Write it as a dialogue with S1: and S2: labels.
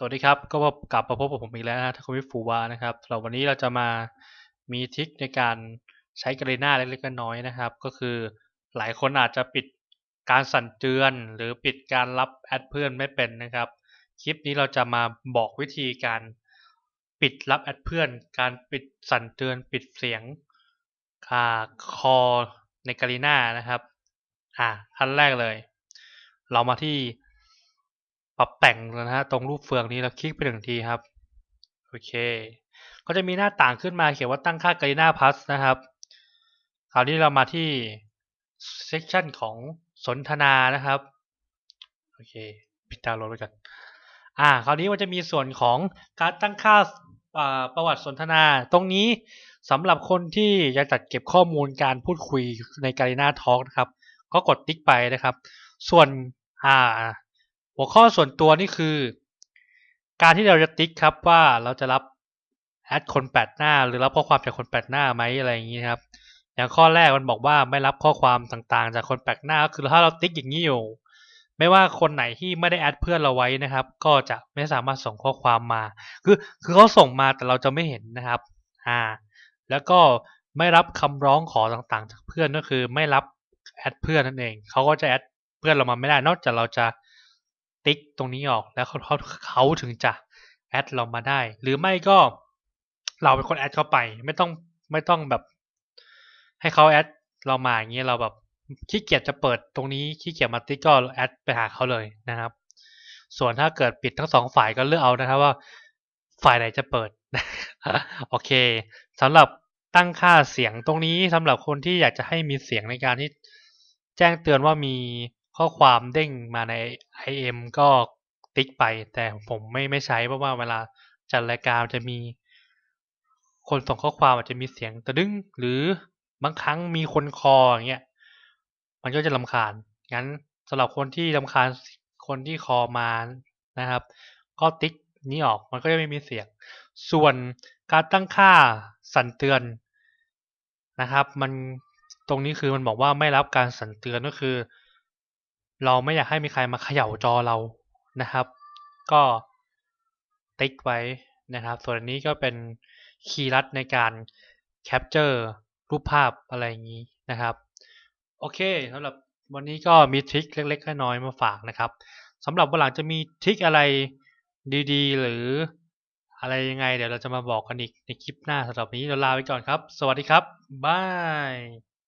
S1: สวัสดีครับ ก็กลับมาพบกับผมอีกแล้วนะทักวิฟูวานะครับสำหรับวันนี้เราจะมามีทริคในการใช้กรีน่าเล็กๆน้อยๆนะครับ ก็คือหลายคนอาจจะปิดการสั่นเตือน หรือปิดการรับแอดเพื่อนไม่เป็นนะครับ คลิปนี้เราจะมาบอกวิธีการปิดรับแอดเพื่อน การปิดสั่นเตือน ปิดเสียงค่ะคอในกรีน่านะครับ อ่าอันแรกเลย เรามาที่ ปรับแต่งนะฮะตรงรูปเฟืองนี้เราคลิกไปหนึ่งทีครับโอเค ก็จะมีหน้าต่างขึ้นมาเขียนว่าตั้งค่ากรีน่าพัสนะครับ คราวนี้เรามาที่เซสชันของสนทนานะครับโอเคปิดดาวน์โหลดไว้กันอ่า คราวนี้มันจะมีส่วนของการตั้งค่าประวัติสนทนา ตรงนี้สำหรับคนที่จะจัดเก็บข้อมูลการพูดคุยในการีนาทอล์กนะครับ ก็กดติ๊กไปนะครับ ส่วนอ่า หัวข้อส่วนตัวนี่คือ การที่เราจะติ๊กครับว่าเราจะรับแอดคนแปดหน้า หรือรับข้อความจากคนแปดหน้าไหมอะไรอย่างนี้ครับ อย่างข้อแรกมันบอกว่าไม่รับข้อความต่างๆ จากคนแปลกหน้าก็คือถ้าเราติ๊กอย่างนี้อยู่ ไม่ว่าคนไหนที่ไม่ได้แอดเพื่อนเราไว้นะครับ ก็จะไม่สามารถส่งข้อความมา คือคือเขาส่งมาแต่เราจะไม่เห็นนะครับอ่าแล้วก็ไม่รับคำร้องขอต่างๆ จากเพื่อนก็คือไม่รับแอดเพื่อนนั่นเองเขาก็จะแอดเพื่อนเรามาไม่ได้นอกจากเราจะ ติ๊กตรงนี้ออกแล้วเขาเขาถึงจะแอดเรามาได้ หรือไม่ก็เราเป็นคนแอดเข้าไป ไม่ต้องไม่ต้องแบบ ให้เขาแอดเรามาอย่างเงี้ยเราแบบขี้เกียจจะเปิดตรงนี้ขี้เกียจมาติ๊กก็แอดไปหาเขาเลยนะครับ ส่วนถ้าเกิดปิดทั้งสองฝ่ายก็เลือกเอานะครับว่า ฝ่ายไหนจะเปิดโอเคสำหรับตั้งค่าเสียงตรงนี้สำหรับคนที่อยากจะให้มีเสียงในการที่แจ้งเตือนว่ามี ข้อความเด้งมาใน IM ก็ติ๊กไป แต่ผมไม่ไม่ใช้เพราะว่าเวลาจัดรายการจะมี คนส่งข้อความอาจจะมีเสียงตะดึงหรือบางครั้งมีคนคออย่างเงี้ยมันก็จะลำคาญงั้นสำหรับคนที่ลำคาญคนที่คอมานะครับ ก็ติ๊กนี้ออกมันก็จะไม่มีเสียง ส่วนการตั้งค่าสั่นเตือนนะครับ มันตรงนี้คือมันบอกว่าไม่รับการสั่นเตือนก็คือ เราไม่อยากให้มีใครมาเขย่าจอเรานะครับ ก็ติ๊กไว้นะครับ ส่วนนี้ก็เป็นคีย์ลัดในการแคปเจอร์รูปภาพอะไรอย่างนี้นะครับ โอเคสำหรับวันนี้ก็มีทริคเล็กๆน้อยๆมาฝากนะครับสำหรับวันหลังจะมีทริคอะไรดีๆ หรืออะไรยังไง เดี๋ยวเราจะมาบอกกันอีกในคลิปหน้าสำหรับวันนี้เราลาไปก่อนครับ สวัสดีครับบาย